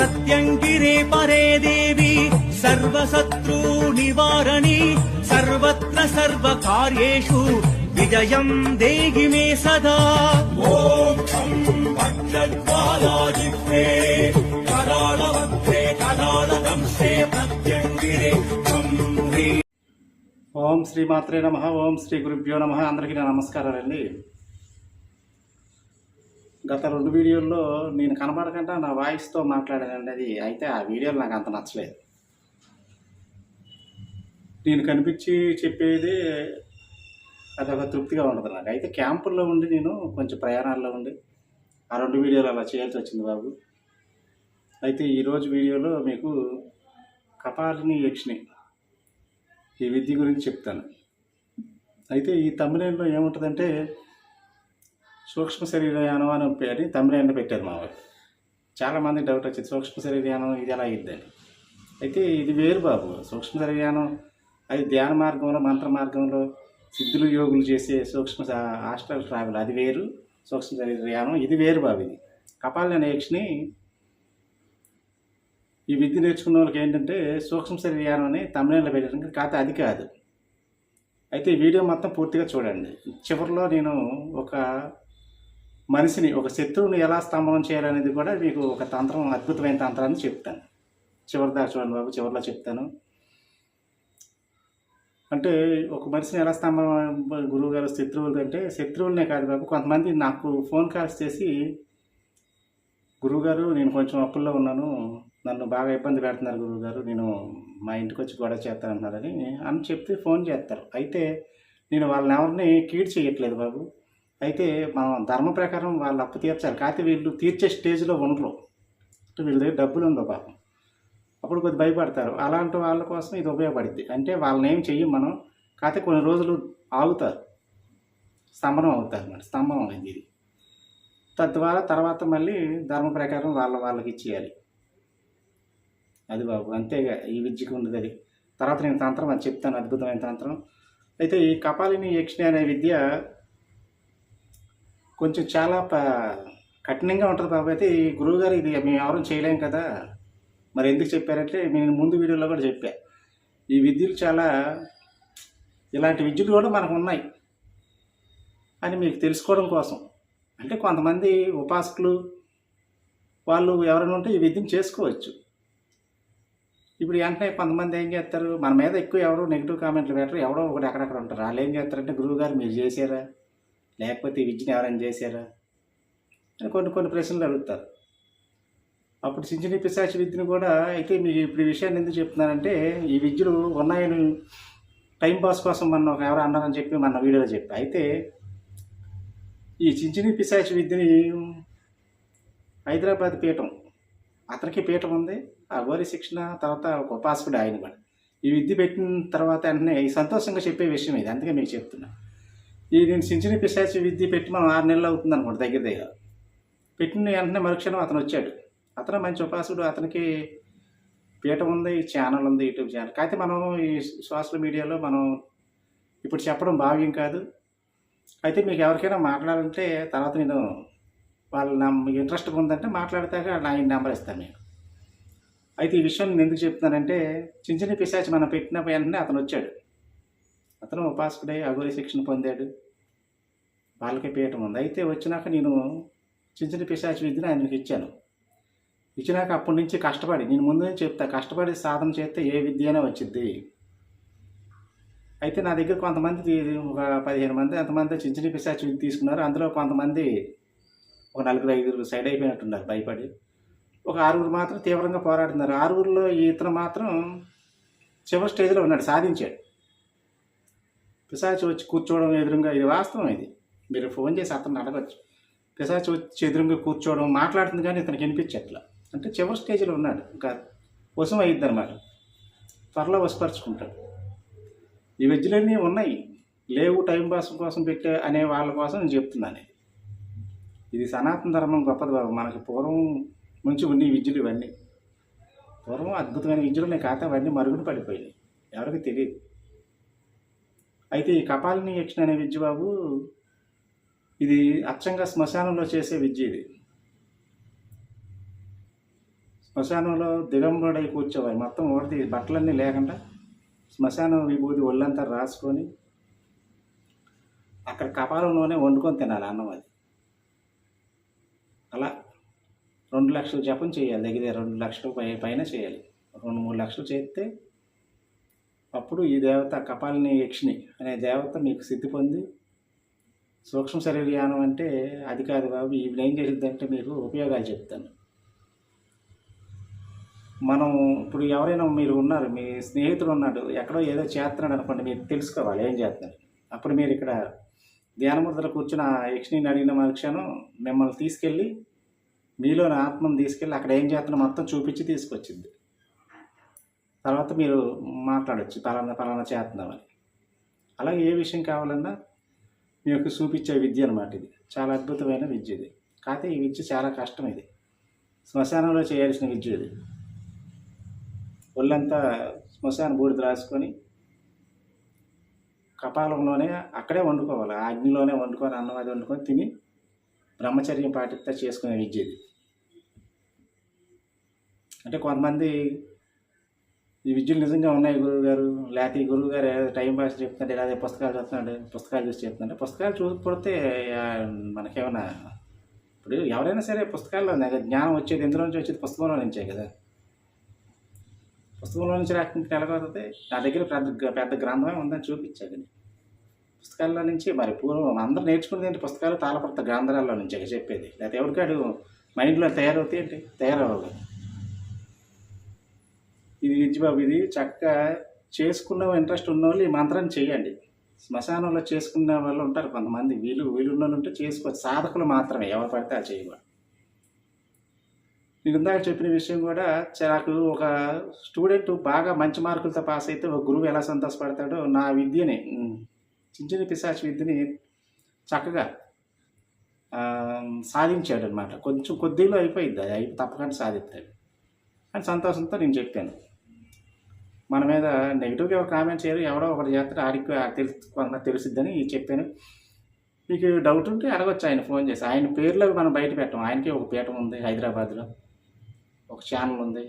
ప్రత్యంగిరే పరే దేవి సర్వశత్రూ నివారణి సర్వత్ర సర్వకార్యేషు విజయం దేహి మే సదా ఓం ఛం భక్తజ్వాలాజిహ్వే కరాళవక్త్రే కరాళదంశే ప్రత్యంగిరే ఛం హ్రీం ఓం శ్రీ మాత్రే నమ ఓం శ్రీ గురుభ్యో నమ అందరికీ నా నమస్కారాలండి. గత రెండు వీడియోల్లో నేను కనబడకుండా నా వాయిస్తో మాట్లాడానండి అది. అయితే ఆ వీడియోలు నాకు అంత నచ్చలేదు. నేను కనిపించి చెప్పేది అదొక తృప్తిగా ఉండదు నాకు. అయితే క్యాంపుల్లో ఉండి నేను కొంచెం ప్రయాణాల్లో ఉండి ఆ రెండు వీడియోలు అలా చేయాల్సి వచ్చింది బాబు. అయితే ఈరోజు వీడియోలో మీకు కపాలిని యక్షిణి ఈ విద్య గురించి చెప్తాను. అయితే ఈ తమిళంలో ఏముంటుందంటే సూక్ష్మ శరీరయానం అని పేరు తమిళంలో పెట్టారు మా వారు. చాలామంది డౌట్ వచ్చింది సూక్ష్మ శరీరయానం ఇది ఎలా అయ్యిద్దని అయితే ఇది వేరు బాబు. సూక్ష్మ శరీరయానం అది ధ్యాన మార్గంలో మంత్ర మార్గంలో సిద్ధులు యోగులు చేసే సూక్ష్మ హాస్టల్ ట్రావెల్ అది వేరు. సూక్ష్మ శరీరయానం ఇది వేరు బాబు ఇది. కపాలని యక్షిని ఈ విద్య నేర్చుకున్న వాళ్ళకి ఏంటంటే సూక్ష్మ శరీరయానం అని తమిళంలో పెట్టడానికి కాకపోతే అది కాదు. అయితే వీడియో మొత్తం పూర్తిగా చూడండి. చివరిలో నేను ఒక మనిషిని ఒక శత్రువుని ఎలా స్తంభనం చేయాలనేది కూడా మీకు ఒక తంత్రం అద్భుతమైన తంత్రాన్ని చెప్తాను. చివరి దాకా చూడండి బాబు చివరిలో చెప్తాను. అంటే ఒక మనిషిని ఎలా స్తంభనం గురువు గారు శత్రువులు అంటే శత్రువులనే కాదు బాబు కొంతమంది నాకు ఫోన్ కాల్స్ చేసి గురువుగారు నేను కొంచెం అప్పుల్లో ఉన్నాను నన్ను బాగా ఇబ్బంది పెడుతున్నారు గురువుగారు నేను మా ఇంటికి వచ్చి గొడవ చేస్తానంటున్నారని అని చెప్తే ఫోన్ చేస్తారు. అయితే నేను వాళ్ళని ఎవరిని కీడ్ చేయట్లేదు బాబు. అయితే మనం ధర్మ ప్రకారం వాళ్ళు అప్పు తీర్చాలి. కాకపోతే వీళ్ళు తీర్చే స్టేజ్లో ఉండరు. వీళ్ళ దగ్గర డబ్బులు ఉండవు పాపం. అప్పుడు కొద్ది భయపడతారు. అలాంటి వాళ్ళ కోసం ఇది ఉపయోగపడుద్ది. అంటే వాళ్ళని ఏం చెయ్యం మనం? కాకపోతే కొన్ని రోజులు ఆగుతారు. స్తంభనం అవుతారు మరి. స్తంభనం అయింది ఇది. తద్వారా తర్వాత మళ్ళీ ధర్మ ప్రకారం వాళ్ళ వాళ్ళకి ఇచ్చేయాలి. అది బాబు అంతేగా. ఈ విద్యకు ఉండదు అది. తర్వాత నేను తంత్రం అది చెప్తాను. అద్భుతమైన తంత్రం. అయితే ఈ కపాలిని యక్షిణి అనే విద్య కొంచెం చాలా ప కఠినంగా ఉంటుంది బాబు. అయితే ఈ గురువుగారు ఇది మేము ఎవరు చేయలేం కదా. మరి ఎందుకు చెప్పారంటే నేను ముందు వీడియోలో కూడా చెప్పా. ఈ విద్యలు చాలా ఇలాంటి విద్యలు కూడా మనకు ఉన్నాయి అని మీకు తెలుసుకోవడం కోసం. అంటే కొంతమంది ఉపాసకులు వాళ్ళు ఎవరైనా ఉంటే ఈ విద్యను చేసుకోవచ్చు. ఇప్పుడు వెంటనే కొంతమంది ఏం చేస్తారు? మన మీద ఎక్కువ ఎవరు నెగిటివ్ కామెంట్లు పెట్టరు. ఎవడో ఒకటి అక్కడక్కడ ఉంటారు. వాళ్ళు ఏం చేస్తారంటే గురువు గారు మీరు చేశారా? లేకపోతే ఈ విద్యను ఎవరైనా చేశారా అని కొన్ని కొన్ని ప్రశ్నలు అడుగుతారు. అప్పుడు సించిని పిశాచి విద్యను కూడా అయితే మీకు ఇప్పుడు ఈ విషయాన్ని ఎందుకు చెప్తున్నానంటే ఈ విద్యలు ఉన్నాయని టైం పాస్ కోసం మన ఒక ఎవరు అన్నారని చెప్పి మన వీడియోలో చెప్పి. అయితే ఈ చించిని పిశాచి విద్యని హైదరాబాద్ పీఠం అతనికి పీఠం ఉంది ఆ గోరి శిక్షణ తర్వాత ఒక ఉపాసకుడు ఆయన కూడా. ఈ విద్య పెట్టిన తర్వాత వెంటనే సంతోషంగా చెప్పే విషయం ఇది అందుకే మీకు చెప్తున్నాను ఈ నేను సించిని పిశాచి విద్య పెట్టి మనం ఆరు నెలలు అవుతుంది అనుకోండి దగ్గర దగ్గర. పెట్టిన వెంటనే మరుక్షణం అతను వచ్చాడు. అతను మంచి ఉపాసకుడు అతనికి పీఠం ఉంది ఛానల్ ఉంది యూట్యూబ్ ఛానల్. కాకపోతే మనం ఈ సోషల్ మీడియాలో మనం ఇప్పుడు చెప్పడం భావ్యం కాదు. అయితే మీకు ఎవరికైనా మాట్లాడాలంటే తర్వాత నేను వాళ్ళు నా ఇంట్రెస్ట్ ఉందంటే మాట్లాడతాక నా ఈ నెంబర్ ఇస్తాను నేను. అయితే ఈ విషయం నేను ఎందుకు చెప్తున్నానంటే చిన్న చిన్న పిశాచి మనం పెట్టిన వెంటనే అతను వచ్చాడు. అతను ఉపాసకుడై అఘోరి శిక్షణ పొందాడు. వాళ్ళకి పీఠం ఉంది. అయితే వచ్చినాక నేను చిన్న చిన్న పిశాచి విద్యను ఆయనకి ఇచ్చాను. ఇచ్చినాక అప్పటి నుంచి కష్టపడి నేను ముందు నుంచి చెప్తా కష్టపడి సాధన చేస్తే ఏ విద్య అయినా వచ్చింది. అయితే నా దగ్గర కొంతమంది ఒక పదిహేను మంది అంతమంది చిన్న చిన్న పిశాచి విద్య తీసుకున్నారు. అందులో కొంతమంది ఒక నలుగురు ఐదుగురు సైడ్ అయిపోయినట్టున్నారు భయపడి. ఒక ఆరుగురు మాత్రం తీవ్రంగా పోరాడుతున్నారు ఆరుగురిలో ఇతను మాత్రం చివరి స్టేజ్లో ఉన్నాడు సాధించాడు. పిశాచి వచ్చి కూర్చోవడం ఎదురుగా ఇది వాస్తవం ఇది. మీరు ఫోన్ చేసి అతను అడగచ్చు. పిశాచి వచ్చి ఎదురుగా కూర్చోవడం మాట్లాడుతుంది కానీ ఇతనికి వినిపించట్లా. అంటే చివరి స్టేజ్లో ఉన్నాడు. ఇంకా వసం అయ్యిద్ది అనమాట త్వరలో వసపరుచుకుంటాడు ఈ వెజ్లన్నీ ఉన్నాయి. లేవు టైం పాస్ కోసం పెట్టే అనే వాళ్ళ కోసం నేను చెప్తున్నాను ఇది. సనాతన ధర్మం గొప్పది బాబు. మనకి పూర్వం నుంచి ఉన్న ఈ విద్యలు ఇవన్నీ. పూర్వం అద్భుతమైన విద్యలు నేను కాకపోతే అవన్నీ మరుగున పడిపోయినాయి. ఎవరికి తెలియదు. అయితే ఈ కపాలిని యక్షణ అనే విద్య బాబు ఇది అచ్చంగా శ్మశానంలో చేసే విద్య ఇది. శ్మశానంలో దిగంబడై కూర్చోవాలి. మొత్తం ఓడిది బట్టలన్నీ లేకుండా శ్మశానం విభూతి ఒళ్ళంతా రాసుకొని అక్కడ కపాలంలోనే వండుకొని తినాలి అన్నం అది. అలా రెండు లక్షలు జపం చేయాలి. దగ్గర రెండు లక్షలు పై పైన చేయాలి. రెండు మూడు లక్షలు చేస్తే అప్పుడు ఈ దేవత కపాలిని యక్షిణి అనే దేవత మీకు సిద్ధి పొంది సూక్ష్మ శరీరయానం అంటే అది కాదు బాబు ఈవిడ ఏం చేసిద్దంటే మీకు ఉపయోగాలు చెప్తాను. మనం ఇప్పుడు ఎవరైనా మీరు ఉన్నారు మీ స్నేహితుడు ఉన్నాడు ఎక్కడో ఏదో చేస్తున్నాడు అనుకోండి మీరు తెలుసుకోవాలి ఏం చేస్తున్నారు అప్పుడు మీరు ఇక్కడ ధ్యానముద్ర కూర్చుని ఆ యక్షిణిని అడిగిన మరుక్షణం మిమ్మల్ని తీసుకెళ్ళి మీలోని ఆత్మను తీసుకెళ్ళి అక్కడ ఏం చేస్తున్నా మొత్తం చూపించి తీసుకొచ్చింది. తర్వాత మీరు మాట్లాడచ్చు. పలానా పలానా చేస్తున్నామని. అలాగే ఏ విషయం కావాలన్నా మీకు చూపించే విద్య అనమాట ఇది. చాలా అద్భుతమైన విద్య ఇది. కాకపోతే ఈ విద్య చాలా కష్టం ఇది. శ్మశానంలో చేయాల్సిన విద్య ఇది. ఒళ్ళంతా శ్మశాన బూడిద రాసుకొని కపాలంలోనే అక్కడే వండుకోవాలి. ఆ అగ్నిలోనే వండుకొని అన్నం అది వండుకొని తిని బ్రహ్మచర్యం పాటిస్తా చేసుకునే విద్య ఇది. అంటే కొంతమంది ఈ విద్యలు నిజంగా ఉన్నాయి గురువు గారు లేకపోతే ఈ గురువు గారు టైం పాస్ చెప్తుంటే లేదా పుస్తకాలు చదువుతున్నాడు పుస్తకాలు చూసి చెప్తుంటే పుస్తకాలు చూసిపోతే ఆ, మనకేమన్నా ఇప్పుడు ఎవరైనా సరే పుస్తకాల్లో జ్ఞానం వచ్చేది ఎందులో నుంచి వచ్చేది పుస్తకంలో నుంచే కదా. పుస్తకంలో నుంచి రాకుండా ఎలాగవుతుంది నా దగ్గర పెద్ద పెద్ద గ్రంథమే ఉందని చూపించాను పుస్తకాల్లో నుంచి మరి పూర్వం అందరూ నేర్చుకునేది ఏంటి? పుస్తకాలు తాళపడత గ్రంథాలలో నుంచే చెప్పేది. లేకపోతే ఎవరికాడు మైండ్లో తయారవుతాయి ఏంటి? తయారవ్వాలి. ఇది విద్యబాబు ఇది చక్కగా చేసుకున్న ఇంట్రెస్ట్ ఉన్న వాళ్ళు ఈ మంత్రాన్ని చేయండి. శ్మశానంలో చేసుకునే వాళ్ళు ఉంటారు కొంతమంది. వీళ్ళు వీళ్ళు ఉన్న వాళ్ళు ఉంటే చేసుకోవచ్చు సాధకులు మాత్రమే ఎవరు పడితే అది చేయకూడదు నేను ఇందాక చెప్పిన విషయం కూడా నాకు ఒక స్టూడెంట్ బాగా మంచి మార్కులతో పాస్ అయితే ఒక గురువు ఎలా సంతోషపడతాడో నా విద్యని. చించిన పిశాచి విద్యని చక్కగా సాధించాడు అనమాట కొంచెం కొద్దిలో అయిపోయింది అది తప్పకుండా సాధిస్తాడు. అని సంతోషంతో నేను చెప్పాను. మన మీద నెగిటివ్గా ఎవరు కామెంట్ చేయరు. ఎవరో ఒకటి చేస్తారు ఆడికి తెలుసు తెలుసుద్దని చెప్పాను. మీకు డౌట్ ఉంటే అడగొచ్చు. ఆయన ఫోన్ చేసి ఆయన పేర్లో మనం బయట పెట్టాం. ఆయనకి ఒక పీఠం ఉంది హైదరాబాద్లో. ఒక ఛానల్ ఉంది.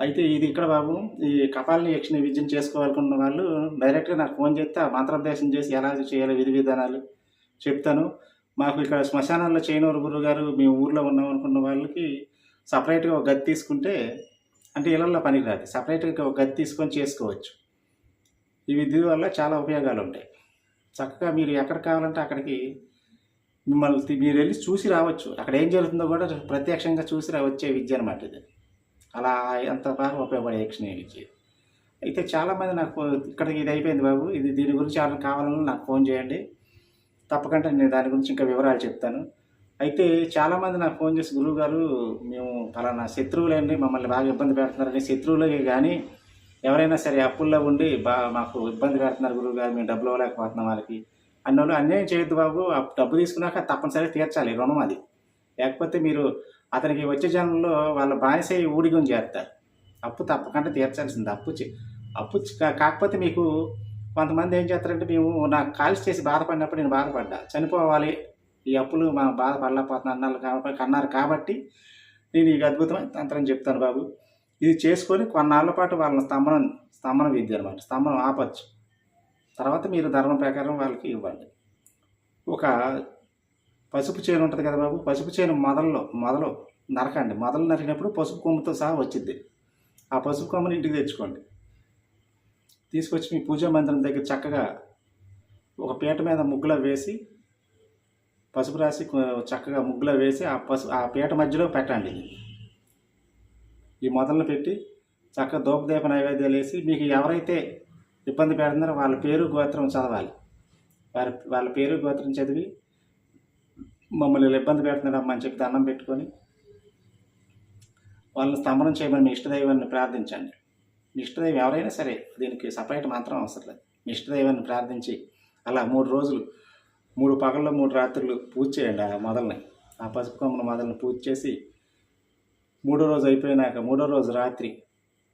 అయితే ఇది ఇక్కడ బాబు ఈ కపాలని యక్షణ విద్యను చేసుకోవాలనుకున్న వాళ్ళు డైరెక్ట్గా నాకు ఫోన్ చేస్తే ఆ మంత్రోపదేశం చేసి ఎలా చేయాలో విధి విధానాలు చెప్తాను. మాకు ఇక్కడ శ్మశానాల్లో చేయనూరు గురువు గారు మీ ఊర్లో ఉన్నాం అనుకున్న వాళ్ళకి సపరేట్గా ఒక గది తీసుకుంటే అంటే ఇళ్ళల్లో పనికి రాదు సపరేట్గా ఒక గది తీసుకొని చేసుకోవచ్చు. ఈ విద్య వల్ల చాలా ఉపయోగాలు ఉంటాయి. చక్కగా మీరు ఎక్కడ కావాలంటే అక్కడికి మిమ్మల్ని మీరు వెళ్ళి చూసి రావచ్చు. అక్కడ ఏం జరుగుతుందో కూడా ప్రత్యక్షంగా చూసి రా వచ్చే విద్య అనమాట ఇది. అలా ఎంత బాగా ఉపయోగపడే యక్షణ విద్య. అయితే చాలామంది నాకు ఇక్కడికి ఇది అయిపోయింది బాబు. ఇది దీని గురించి ఎవరైనా కావాలని నాకు ఫోన్ చేయండి. తప్పకుండా నేను దాని గురించి ఇంకా వివరాలు చెప్తాను. అయితే చాలామంది నాకు ఫోన్ చేసి గురువు గారు మేము ఫలానా శత్రువులండి మమ్మల్ని బాగా ఇబ్బంది పెడుతున్నారని శత్రువులకి కానీ ఎవరైనా సరే అప్పుల్లో ఉండి బా మాకు ఇబ్బంది పెడుతున్నారు గురువు గారు మేము డబ్బులు ఇవ్వలేకపోతున్నాం వాళ్ళకి. అన్నోళ్ళు అన్యాయం చేయొద్దు బాబు ఆ డబ్బు తీసుకున్నాక తప్పనిసరిగా తీర్చాలి రుణం అది. లేకపోతే మీరు అతనికి వచ్చే జనంలో వాళ్ళ బానిస ఊడిగం చేస్తారు. అప్పు తప్పకుండా తీర్చాల్సింది అప్పు అప్పు కాకపోతే మీకు కొంతమంది ఏం చేస్తారంటే మేము నాకు కాల్స్ చేసి బాధపడినప్పుడు నేను బాధపడ్డా చనిపోవాలి ఈ అప్పులు మా బాధ పడలేకపోతున్నా అన్నారు కాబట్టి అన్నారు కాబట్టి నేను ఈ అద్భుతమైన తంత్రం చెప్తాను బాబు. ఇది చేసుకొని కొన్నాళ్ళ పాటు వాళ్ళని స్తంభనం స్తంభన విద్య అనమాట స్తంభనం ఆపచ్చు. తర్వాత మీరు ధర్మం ప్రకారం వాళ్ళకి ఇవ్వండి. ఒక పసుపు చేను ఉంటుంది కదా బాబు పసుపు చేను మొదల్లో మొదలు నరకండి. మొదలు నరికినప్పుడు పసుపు కొమ్ముతో సహా వచ్చింది ఆ పసుపు కొమ్మని ఇంటికి తెచ్చుకోండి. తీసుకొచ్చి మీ పూజా మందిరం దగ్గర చక్కగా ఒక పీట మీద ముగ్గులో వేసి పసుపు రాసి చక్కగా ముగ్గులో వేసి ఆ పసుపు ఆ పీట మధ్యలో పెట్టండి. ఈ మొదలను పెట్టి చక్కగా దూపదీప నైవేద్యాలు వేసి మీకు ఎవరైతే ఇబ్బంది పెడుతున్నారో వాళ్ళ పేరు గోత్రం చదవాలి. వారి వాళ్ళ పేరు గోత్రం చదివి మమ్మల్ని ఇబ్బంది పెడుతున్నారమ్మా అని చెప్పి దండం పెట్టుకొని వాళ్ళని స్తంభనం చేయమని మీ ఇష్టదైవాన్ని ప్రార్థించండి. మీ ఇష్టదైవం ఎవరైనా సరే దీనికి సపరేట్ మాత్రం అవసరం లేదు. మీ ఇష్టదైవాన్ని ప్రార్థించి అలా మూడు రోజులు మూడు పగళ్ళు మూడు రాత్రులు పూజ చేయండి ఆ మొదలని. ఆ పసుపు కొమ్మల మొదలని పూజ చేసి మూడో రోజు అయిపోయినాక మూడో రోజు రాత్రి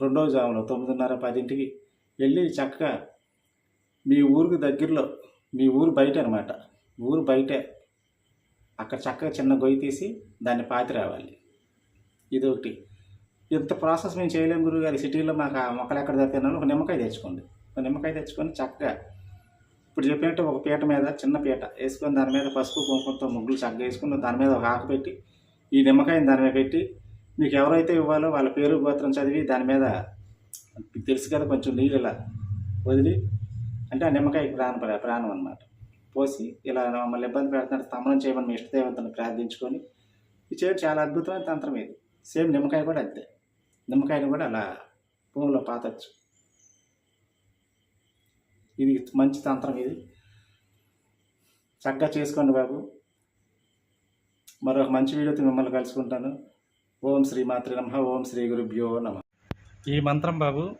రెండో జామున తొమ్మిదిన్నర పదింటికి వెళ్ళి చక్కగా మీ ఊరికి దగ్గరలో మీ ఊరు బయట అనమాట ఊరు బయటే. అక్కడ చక్కగా చిన్న గొయ్యి తీసి దాన్ని పాతి రావాలి ఇది ఒకటి ఇంత ప్రాసెస్ మేము చేయలేము గురువు గారు సిటీలో మాకు ఆ మొక్కలు ఎక్కడ దొరుకుతున్నారో ఒక నిమ్మకాయ తెచ్చుకోండి. ఒక నిమ్మకాయ తెచ్చుకొని చక్కగా ఇప్పుడు చెప్పినట్టు ఒక పీట మీద చిన్న పీట వేసుకొని దాని మీద పసుపు కుంకుమతో ముగ్గులు చక్కగా వేసుకుని దాని మీద ఒక ఆకు పెట్టి ఈ నిమ్మకాయని దాని మీద పెట్టి మీకు ఎవరైతే ఇవ్వాలో వాళ్ళ పేరు గోత్రం చదివి దాని మీద తెలుసు కదా కొంచెం నీళ్ళు ఇలా వదిలి అంటే ఆ నిమ్మకాయ ప్రాణం ప్రాణం అనమాట పోసి ఇలా మమ్మల్ని ఇబ్బంది పెడుతున్నారు స్తంభనం చేయమని మీ ఇష్టదేవతను ప్రార్థించుకొని ఇది చేయడం చాలా అద్భుతమైన తంత్రం ఇది. సేమ్ నిమ్మకాయ కూడా అంతే. నిమ్మకాయని కూడా అలా భూమిలో పాతచ్చు. ఇది మంచి తంత్రం ఇది. చక్కగా చేసుకోండి బాబు. మరొక మంచి వీడియోతో మిమ్మల్ని కలుసుకుంటాను. ఓం శ్రీ మాత్రి నమ. ఓం శ్రీ గురుభ్యో నమ. ఈ మంత్రం బాబు.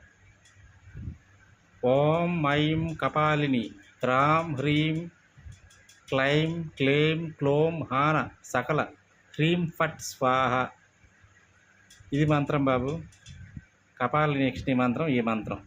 ఓం మైం కపాలిని త్రాం హ్రీం క్లైం క్లేం క్లోం హాన సకల హ్రీం ఫట్ స్వాహ. ఇది మంత్రం బాబు. కపాలిని మంత్రం ఈ మంత్రం.